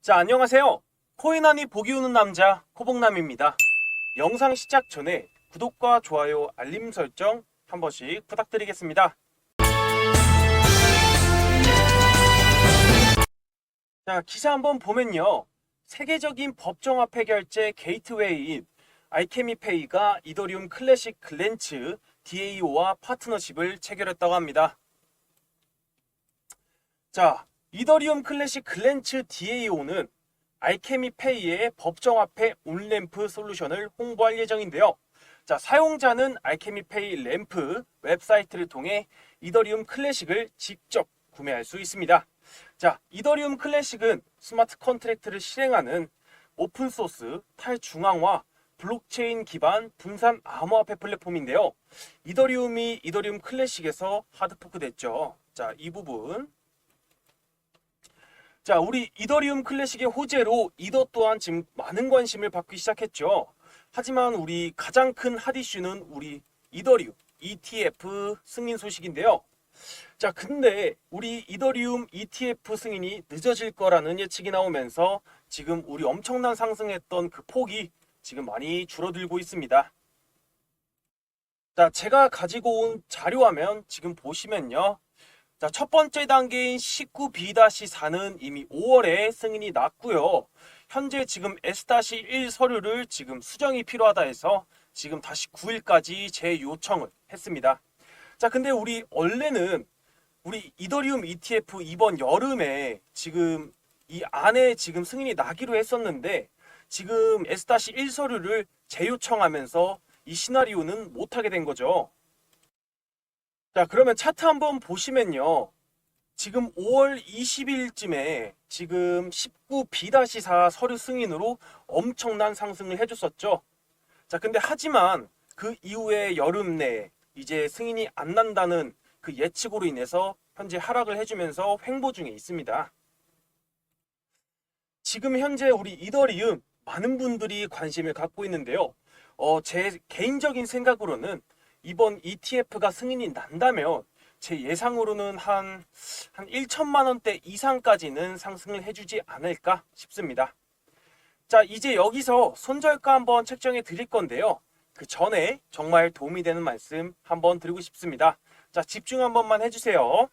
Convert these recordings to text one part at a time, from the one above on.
자, 안녕하세요. 코인하니 보기 우는 남자 코봉남입니다. 영상 시작 전에 구독과 좋아요, 알림 설정 한 번씩 부탁드리겠습니다. 자, 기사 한번 보면요. 세계적인 법정화폐 결제 게이트웨이인 알케미페이가 이더리움 클래식 글렌츠 DAO와 파트너십을 체결했다고 합니다. 자, 이더리움 클래식 글렌츠 DAO는 알케미 페이의 법정화폐 온램프 솔루션을 홍보할 예정인데요. 자, 사용자는 알케미 페이 램프 웹사이트를 통해 이더리움 클래식을 직접 구매할 수 있습니다. 자, 이더리움 클래식은 스마트 컨트랙트를 실행하는 오픈소스 탈중앙화 블록체인 기반 분산 암호화폐 플랫폼인데요. 이더리움이 이더리움 클래식에서 하드포크 됐죠. 자, 이 부분 자, 우리 이더리움 클래식의 호재로 이더 또한 지금 많은 관심을 받기 시작했죠. 하지만 우리 가장 큰 핫이슈는 우리 이더리움 ETF 승인 소식인데요. 자, 근데 우리 이더리움 ETF 승인이 늦어질 거라는 예측이 나오면서 지금 우리 엄청난 상승했던 그 폭이 지금 많이 줄어들고 있습니다. 자, 제가 가지고 온 자료화면 지금 보시면요. 자, 첫 번째 단계인 19B-4는 이미 5월에 승인이 났고요. 현재 지금 S-1 서류를 지금 수정이 필요하다 해서 지금 다시 9일까지 재요청을 했습니다. 자, 근데 우리 원래는 우리 이더리움 ETF 이번 여름에 지금 이 안에 지금 승인이 나기로 했었는데 지금 S-1 서류를 재요청하면서 이 시나리오는 못하게 된 거죠. 자, 그러면 차트 한번 보시면요. 지금 5월 20일쯤에 지금 19B-4 서류 승인으로 엄청난 상승을 해줬었죠. 자, 근데 하지만 그 이후에 여름 내에 이제 승인이 안 난다는 그 예측으로 인해서 현재 하락을 해주면서 횡보 중에 있습니다. 지금 현재 우리 이더리움 많은 분들이 관심을 갖고 있는데요. 어, 제 개인적인 생각으로는 이번 ETF가 승인이 난다면 제 예상으로는 한, 한 1천만 원대 이상까지는 상승을 해주지 않을까 싶습니다. 자, 이제 여기서 손절가 한번 책정해 드릴 건데요. 그 전에 정말 도움이 되는 말씀 한번 드리고 싶습니다. 자, 집중 한 번만 해주세요.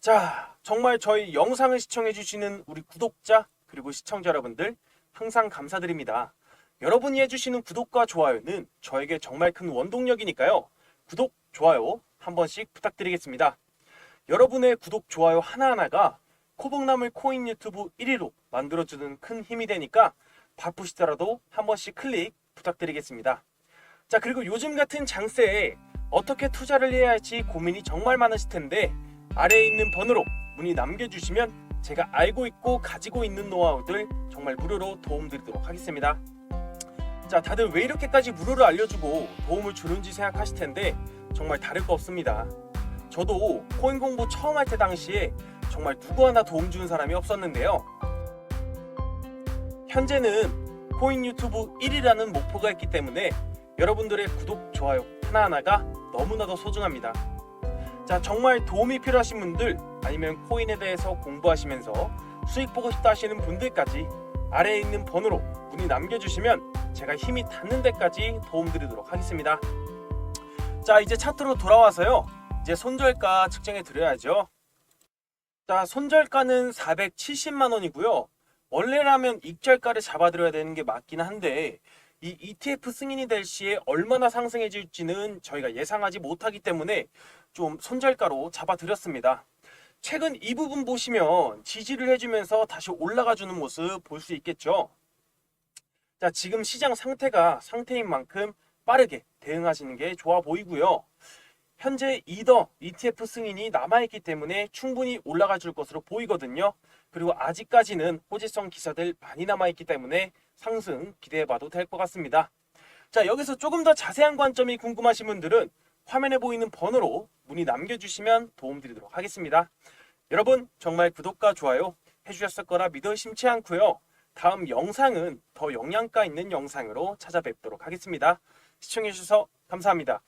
자, 정말 저희 영상을 시청해 주시는 우리 구독자 그리고 시청자 여러분들 항상 감사드립니다. 여러분이 해주시는 구독과 좋아요는 저에게 정말 큰 원동력이니까요. 구독, 좋아요 한 번씩 부탁드리겠습니다. 여러분의 구독, 좋아요 하나하나가 코봉나물 코인 유튜브 1위로 만들어주는 큰 힘이 되니까 바쁘시더라도 한 번씩 클릭 부탁드리겠습니다. 자, 그리고 요즘 같은 장세에 어떻게 투자를 해야 할지 고민이 정말 많으실 텐데 아래에 있는 번호로 문의 남겨주시면 제가 알고 있고 가지고 있는 노하우들 정말 무료로 도움드리도록 하겠습니다. 자, 다들 왜 이렇게까지 무료로 알려주고 도움을 주는지 생각하실 텐데 정말 다를 거 없습니다. 저도 코인 공부 처음 할 때 당시에 정말 누구 하나 도움 주는 사람이 없었는데요. 현재는 코인 유튜브 1위라는 목표가 있기 때문에 여러분들의 구독, 좋아요 하나하나가 너무나도 소중합니다. 자, 정말 도움이 필요하신 분들 아니면 코인에 대해서 공부하시면서 수익 보고 싶다 하시는 분들까지 아래에 있는 번호로 문의 남겨주시면 제가 힘이 닿는 데까지 도움드리도록 하겠습니다. 자, 이제 차트로 돌아와서요. 이제 손절가 측정해 드려야죠. 자, 손절가는 470만 원이고요. 원래라면 익절가를 잡아드려야 되는 게 맞긴 한데 이 ETF 승인이 될 시에 얼마나 상승해질지는 저희가 예상하지 못하기 때문에 좀 손절가로 잡아드렸습니다. 최근 이 부분 보시면 지지를 해주면서 다시 올라가 주는 모습 볼 수 있겠죠. 자, 지금 시장 상태가 상태인 만큼 빠르게 대응하시는 게 좋아 보이고요. 현재 이더 ETF 승인이 남아있기 때문에 충분히 올라가 줄 것으로 보이거든요. 그리고 아직까지는 호재성 기사들 많이 남아있기 때문에 상승 기대해봐도 될 것 같습니다. 자, 여기서 조금 더 자세한 관점이 궁금하신 분들은 화면에 보이는 번호로 문의 남겨주시면 도움드리도록 하겠습니다. 여러분, 정말 구독과 좋아요 해주셨을 거라 믿어 심치 않고요. 다음 영상은 더 영양가 있는 영상으로 찾아뵙도록 하겠습니다. 시청해주셔서 감사합니다.